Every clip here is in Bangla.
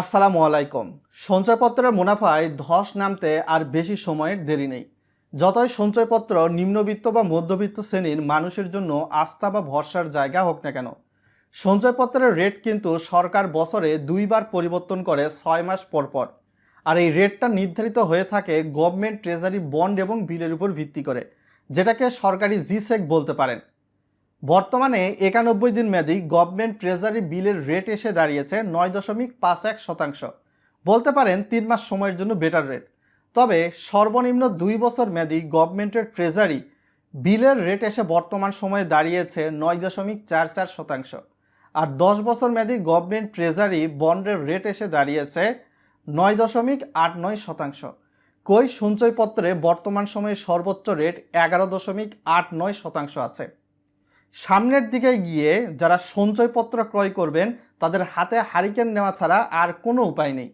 আসসালামু আলাইকুম। সঞ্চয়পত্রের মুনাফায় ধস নামতে আর বেশি সময়ের দেরি নেই। যতই সঞ্চয়পত্র নিম্নবিত্ত বা মধ্যবিত্ত শ্রেণির মানুষের জন্য আস্থা বা ভরসার জায়গা হোক না কেন, সঞ্চয়পত্রের রেট কিন্তু সরকার বছরে দুইবার পরিবর্তন করে ছয় মাস পর পর। আর এই রেটটা নির্ধারিত হয়ে থাকে গভর্নমেন্ট ট্রেজারি বন্ড এবং বিলের উপর ভিত্তি করে, যেটাকে সরকারি জিসেক বলতে পারেন। বর্তমানে একানব্বই দিন মেয়াদি গভর্নমেন্ট ট্রেজারি বিলের রেট এসে দাঁড়িয়েছে নয় দশমিক পাঁচ এক শতাংশ। বলতে পারেন তিন মাস সময়ের জন্য বেটার রেট। তবে সর্বনিম্ন দুই বছর মেয়াদি গভর্নমেন্টের ট্রেজারি বিলের রেট এসে বর্তমান সময়ে দাঁড়িয়েছে নয় দশমিক চার চার শতাংশ। আর দশ বছর মেয়াদি গভর্নমেন্ট ট্রেজারি বন্ডের রেট এসে দাঁড়িয়েছে নয় দশমিক আট নয় শতাংশ। কই সঞ্চয়পত্রে বর্তমান সময়ে সর্বোচ্চ রেট এগারো দশমিক আট নয় শতাংশ আছে। সামনের দিকে গিয়ে যারা সঞ্চয়পত্র ক্রয় করবেন, তাদের হাতে হারিকেন নেওয়া ছাড়া আর কোনো উপায় নেই।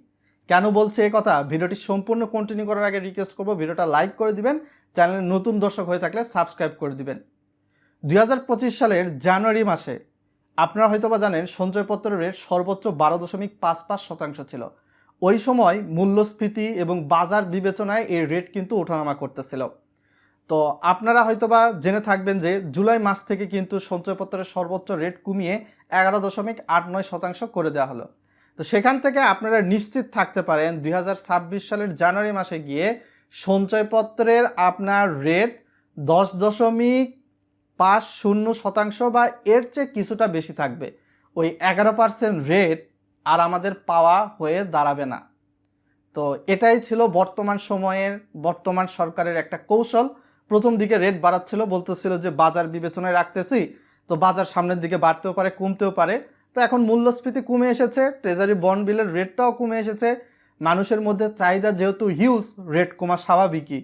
কেন বলছে এই কথা? ভিডিওটি সম্পূর্ণ কন্টিনিউ করার আগে রিকোয়েস্ট করব, ভিডিওটা লাইক করে দিবেন, চ্যানেলে নতুন দর্শক হয়ে থাকলে সাবস্ক্রাইব করে দিবেন। দুই হাজার পঁচিশ সালের জানুয়ারি মাসে, আপনারা হয়তোবা জানেন, সঞ্চয়পত্রের রেট সর্বোচ্চ বারো দশমিক পাঁচ পাঁচ শতাংশ ছিল। ওই সময় মূল্যস্ফীতি এবং বাজার বিবেচনায় এই রেট কিন্তু ওঠানামা করতেছিল। তো আপনারা হয়তোবা জেনে থাকবেন যে জুলাই মাস থেকে কিন্তু সঞ্চয়পত্রের সর্বোচ্চ রেট কমিয়ে এগারো দশমিক আট নয় শতাংশ করে দেওয়া হলো। তো সেখান থেকে আপনারা নিশ্চিত থাকতে পারেন দুই হাজার ছাব্বিশ সালের জানুয়ারি মাসে গিয়ে সঞ্চয়পত্রের আপনার রেট দশ দশমিক পাঁচ শূন্য শতাংশ বা এর চেয়ে কিছুটা বেশি থাকবে। ওই এগারো পার্সেন্ট রেট আর আমাদের পাওয়া হয়ে দাঁড়াবে না। তো এটাই ছিল বর্তমান সময়ের, বর্তমান সরকারের একটা কৌশল। প্রথম দিকে রেট বাড়াচ্ছিল, বলতেছিল যে বাজার বিবেচনায় রাখতেছি, তো বাজার সামনের দিকে বাড়তেও পারে, কমতেও পারে। তো এখন মূল্যস্ফীতি কমে এসেছে ট্রেজারি বন্ড বিলের রেটটাও কমে এসেছে। মানুষের মধ্যে চাহিদা যেহেতু হিউজ রেট কমা স্বাভাবিকই।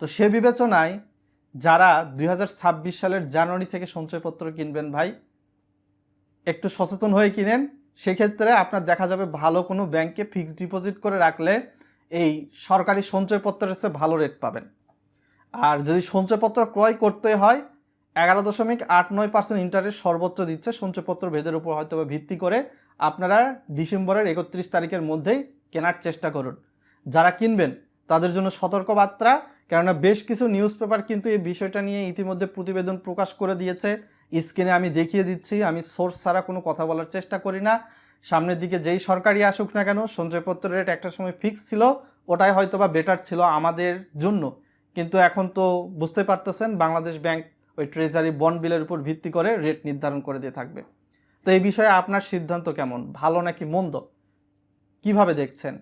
তো সে বিবেচনায় যারা দুই হাজার ছাব্বিশ সালের জানুয়ারি থেকে সঞ্চয়পত্র কিনবেন ভাই, একটু সচেতন হয়ে কিনেন। সেক্ষেত্রে আপনার দেখা যাবে ভালো কোনো ব্যাংকে ফিক্সড ডিপোজিট করে রাখলে এই সরকারি সঞ্চয়পত্রের চেয়ে ভালো রেট পাবেন। আর যদি সঞ্চয়পত্র ক্রয় করতে হয়, এগারো দশমিক আট নয় পার্সেন্ট ইন্টারেস্ট সর্বোচ্চ দিচ্ছে সঞ্চয়পত্র ভেদের উপর হয়তো ভিত্তি করে। আপনারা ডিসেম্বরের একত্রিশ তারিখের মধ্যেই কেনার চেষ্টা করুন। যারা কিনবেন, তাদের জন্য সতর্কবার্তা, কেননা বেশ কিছু নিউজ পেপার কিন্তু এই বিষয়টা নিয়ে ইতিমধ্যে প্রতিবেদন প্রকাশ করে দিয়েছে। স্ক্রিনে আমি দেখিয়ে দিচ্ছি, আমি সোর্স ছাড়া কোনো কথা বলার চেষ্টা করি না। সামনের দিকে যেই সরকারি আসুক না কেন সঞ্চয়পত্র রেট একটা সময় ফিক্স ছিল, ওটাই হয়তো বা বেটার ছিল আমাদের জন্য। কিন্তু এখন তো বুঝতে পারতেছেন বাংলাদেশ ব্যাংক ওই ট্রেজারি বন্ড বিলের উপর ভিত্তি করে রেট নির্ধারণ করে দিয়ে থাকবে। তো এই বিষয়ে আপনার সিদ্ধান্ত কেমন? ভালো নাকি মন্দ? কীভাবে দেখছেন?